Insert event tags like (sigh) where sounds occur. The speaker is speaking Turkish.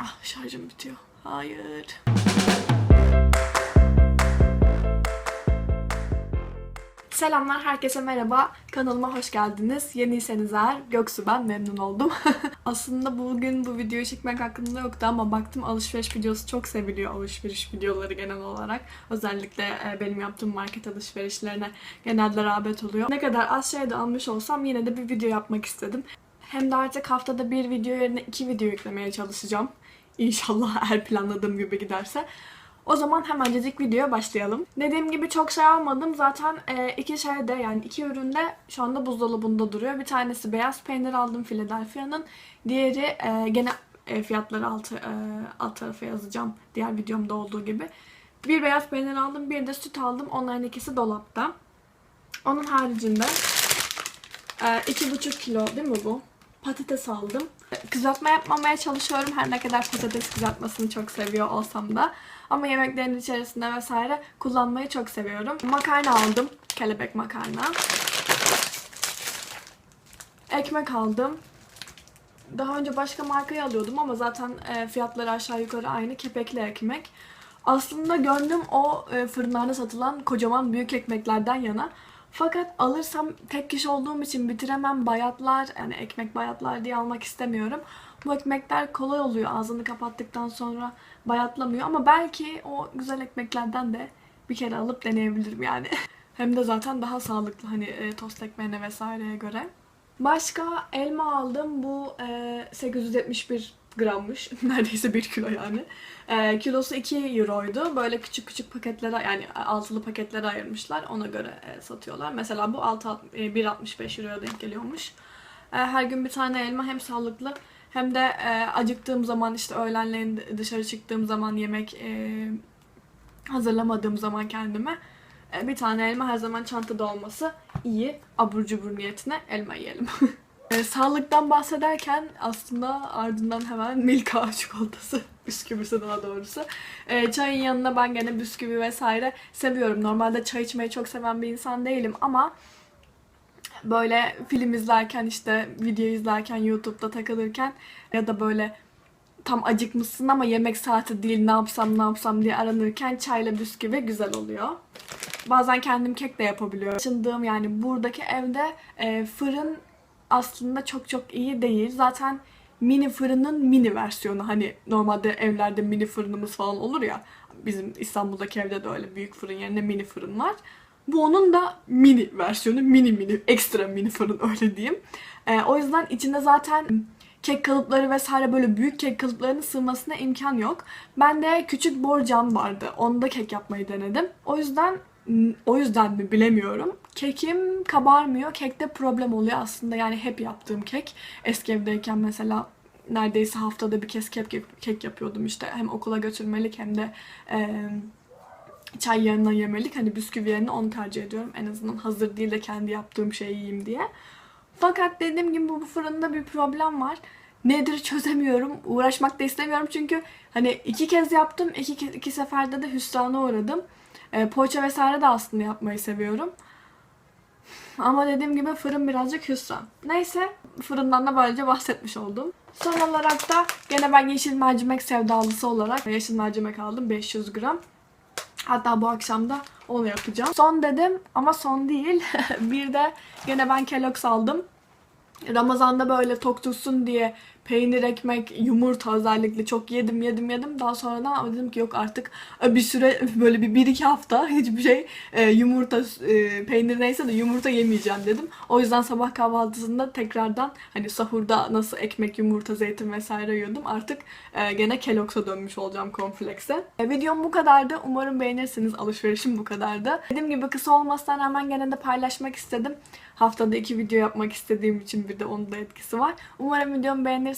Ah şarjım bitiyor. Hayır. Selamlar, herkese merhaba. Kanalıma hoş geldiniz. Yeniyseniz eğer Göksu ben, memnun oldum. (laughs) Aslında bugün bu videoyu çekmek hakkında yoktu ama baktım alışveriş videosu çok seviliyor. Alışveriş videoları genel olarak. Özellikle e, benim yaptığım market alışverişlerine genelde rağbet oluyor. Ne kadar az şey de almış olsam yine de bir video yapmak istedim. Hem de artık haftada bir video yerine iki video yüklemeye çalışacağım. İnşallah (laughs) eğer planladığım gibi giderse. O zaman hemencecik videoya başlayalım. Dediğim gibi çok şey almadım. Zaten e, iki şey de yani iki ürün de şu anda buzdolabında duruyor. Bir tanesi beyaz peynir aldım Philadelphia'nın. Diğeri e, gene e, fiyatları alt, e, alt tarafa yazacağım. Diğer videomda olduğu gibi. Bir beyaz peynir aldım, bir de süt aldım. Onların ikisi dolapta. Onun haricinde e, iki buçuk kilo değil mi bu? Patates aldım. Kızartma yapmamaya çalışıyorum her ne kadar patates kızartmasını çok seviyor olsam da. Ama yemeklerin içerisinde vesaire kullanmayı çok seviyorum. Makarna aldım. Kelebek makarna. Ekmek aldım. Daha önce başka markayı alıyordum ama zaten e, fiyatları aşağı yukarı aynı. Kepekli ekmek. Aslında gönlüm o e, fırınlarda satılan kocaman büyük ekmeklerden yana. Fakat alırsam tek kişi olduğum için bitiremem bayatlar yani ekmek bayatlar diye almak istemiyorum. Bu ekmekler kolay oluyor ağzını kapattıktan sonra bayatlamıyor ama belki o güzel ekmeklerden de bir kere alıp deneyebilirim yani. (laughs) Hem de zaten daha sağlıklı hani e, tost ekmeğine vesaireye göre. Başka elma aldım. Bu e, 871 grammış. (laughs) Neredeyse 1 kilo yani. E, kilosu 2 euroydu. Böyle küçük küçük paketlere yani altılı paketlere ayırmışlar. Ona göre e, satıyorlar. Mesela bu 6, e, 1.65 euroya denk geliyormuş. E, her gün bir tane elma hem sağlıklı hem de e, acıktığım zaman işte öğlenleyin dışarı çıktığım zaman yemek e, hazırlamadığım zaman kendime e, bir tane elma her zaman çantada olması iyi. Abur cubur niyetine elma yiyelim. (laughs) E, sağlıktan bahsederken aslında ardından hemen Milka (laughs) çikolatası bisküvisi daha doğrusu. E, çayın yanına ben gene bisküvi vesaire seviyorum. Normalde çay içmeyi çok seven bir insan değilim ama böyle film izlerken işte video izlerken YouTube'da takılırken ya da böyle tam acıkmışsın ama yemek saati değil ne yapsam ne yapsam diye aranırken çayla bisküvi güzel oluyor. Bazen kendim kek de yapabiliyorum. Açındığım yani buradaki evde e, fırın aslında çok çok iyi değil. Zaten mini fırının mini versiyonu. Hani normalde evlerde mini fırınımız falan olur ya. Bizim İstanbul'daki evde de öyle büyük fırın yerine mini fırın var. Bu onun da mini versiyonu. Mini mini, ekstra mini fırın (laughs) öyle diyeyim. E, o yüzden içinde zaten kek kalıpları vesaire böyle büyük kek kalıplarının sığmasına imkan yok. Ben de küçük borcam vardı. Onda kek yapmayı denedim. O yüzden o yüzden mi bilemiyorum. Kekim kabarmıyor. Kekte problem oluyor aslında. Yani hep yaptığım kek. Eski evdeyken mesela neredeyse haftada bir kez kek, kek yapıyordum işte. Hem okula götürmelik hem de e, çay yanına yemelik. Hani bisküvi yerine onu tercih ediyorum. En azından hazır değil de kendi yaptığım şeyi yiyeyim diye. Fakat dediğim gibi bu fırında bir problem var. Nedir çözemiyorum. Uğraşmak da istemiyorum çünkü hani iki kez yaptım. iki, iki seferde de hüsrana uğradım. E, poğaça vesaire de aslında yapmayı seviyorum. Ama dediğim gibi fırın birazcık hüsran. Neyse fırından da böylece bahsetmiş oldum. Son olarak da gene ben yeşil mercimek sevdalısı olarak yeşil mercimek aldım 500 gram. Hatta bu akşam da onu yapacağım. Son dedim ama son değil. (laughs) bir de gene ben Kellogg's aldım. Ramazan'da böyle tok tutsun diye peynir, ekmek, yumurta özellikle çok yedim yedim yedim. Daha sonradan dedim ki yok artık e, bir süre (laughs) böyle bir, bir iki hafta (laughs) hiçbir şey e, yumurta, e, peynir neyse de yumurta yemeyeceğim dedim. O yüzden sabah kahvaltısında tekrardan hani sahurda nasıl ekmek, yumurta, zeytin vesaire yiyordum. Artık e, gene Kellogg's'a dönmüş olacağım komplekse. E, videom bu kadardı. Umarım beğenirsiniz. Alışverişim bu kadardı. Dediğim gibi kısa olmasına rağmen gene de paylaşmak istedim. Haftada iki video yapmak istediğim için bir de onun da etkisi var. Umarım videomu beğenirsiniz.